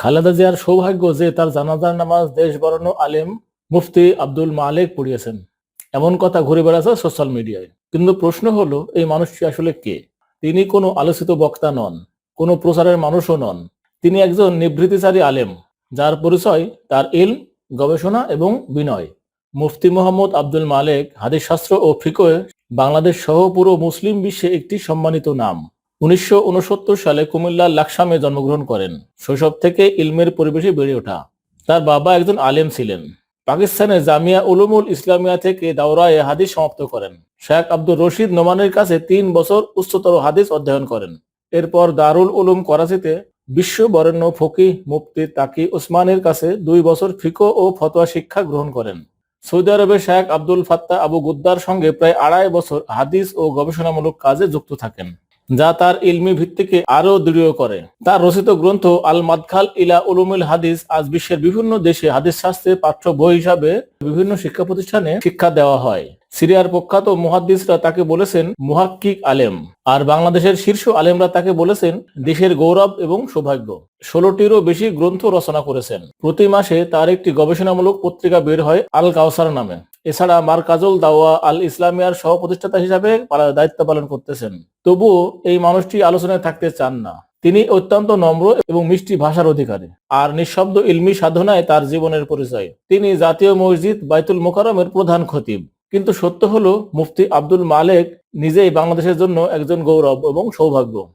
খালেদা জিয়ার সৌভাগ্য যে তার জানাজার নামাজ দেশ বরানো আলেম মুফতি আব্দুল মালেক পড়িয়েছেন। এমন কথা ঘুরে বেড়াচ্ছে সোশ্যাল মিডিয়ায়। কিন্তু প্রশ্ন হলো, এই মানুষটি আসলে কে? তিনি কোনো আলোচিত বক্তা নন, কোনো প্রচারের মানুষও নন। তিনি একজন নিবৃত্তিচারী আলেম, যার পরিচয় তার ইল গবেষণা এবং বিনয়। মুফতি মোহাম্মদ আব্দুল মালেক হাদিস শাস্ত্র ও ফিকোয় বাংলাদেশ সহ পুরো মুসলিম বিশ্বে একটি সম্মানিত নাম। উনিশশো উনসত্তর সালে কুমিল্লার লাকসামে জন্মগ্রহণ করেন। শৈশব থেকে ইলমের পরিবেশে বেড়ে ওঠা। তার বাবা একজন আলেম ছিলেন। পাকিস্তানে জামিয়া উলুমুল ইসলামিয়া থেকে দাওরায়ে হাদিস সমাপ্ত করেন। শেখ আব্দুর রশিদ নোমানের কাছে তিন বছর উচ্চতর হাদিস অধ্যয়ন করেন। এরপর দারুল উলুম করাচিতে বিশ্ব বরেণ্য ফকিহ মুফতি তাকি ওসমানের কাছে দুই বছর ফিকো ও ফতোয়া শিক্ষা গ্রহণ করেন। সৌদি আরবে শেখ আব্দুল ফাত্তা আবু গুদ্দার সঙ্গে প্রায় আড়াই বছর হাদিস ও গবেষণামূলক কাজে যুক্ত থাকেন। যা তার ইলমি ভিত্তিকে আরও দৃঢ় করে। তার রচিত গ্রন্থ আল মাদখাল ইলা উলুমুল হাদিস আজ বিশ্বের বিভিন্ন দেশে হাদিস শাস্ত্রে পাঠ্য বই হিসাবে বিভিন্ন শিক্ষা প্রতিষ্ঠানে শিক্ষা দেওয়া হয়। সিরিয়ার প্রখ্যাত মুহাদ্দিসরা তাকে বলেছেন মুহাক্কিক আলেম, আর বাংলাদেশের শীর্ষ আলেমরা তাকে বলেছেন দেশের গৌরব এবং সৌভাগ্য। ষোলোটিরও বেশি গ্রন্থ রচনা করেছেন। প্রতি মাসে তার একটি গবেষণামূলক পত্রিকা বের হয় আল কাউসার নামে। এছাড়া মার্কাজুল দাওয়া আল ইসলামিয়ার সহ প্রতিষ্ঠাতা হিসাবে দায়িত্ব পালন করতেছেন। তবুও এই মানুষটি আলোচনায় থাকতে চান না। তিনি অত্যন্ত নম্র এবং মিষ্টি ভাষার অধিকারী। আর নিঃশব্দ ইলমি সাধনায় তার জীবনের পরিচয়। তিনি জাতীয় মসজিদ বাইতুল মোকারমের প্রধান খতিব। কিন্তু সত্য হলো, মুফতি আব্দুল মালেক নিজেই বাংলাদেশের জন্য একজন গৌরব এবং সৌভাগ্য।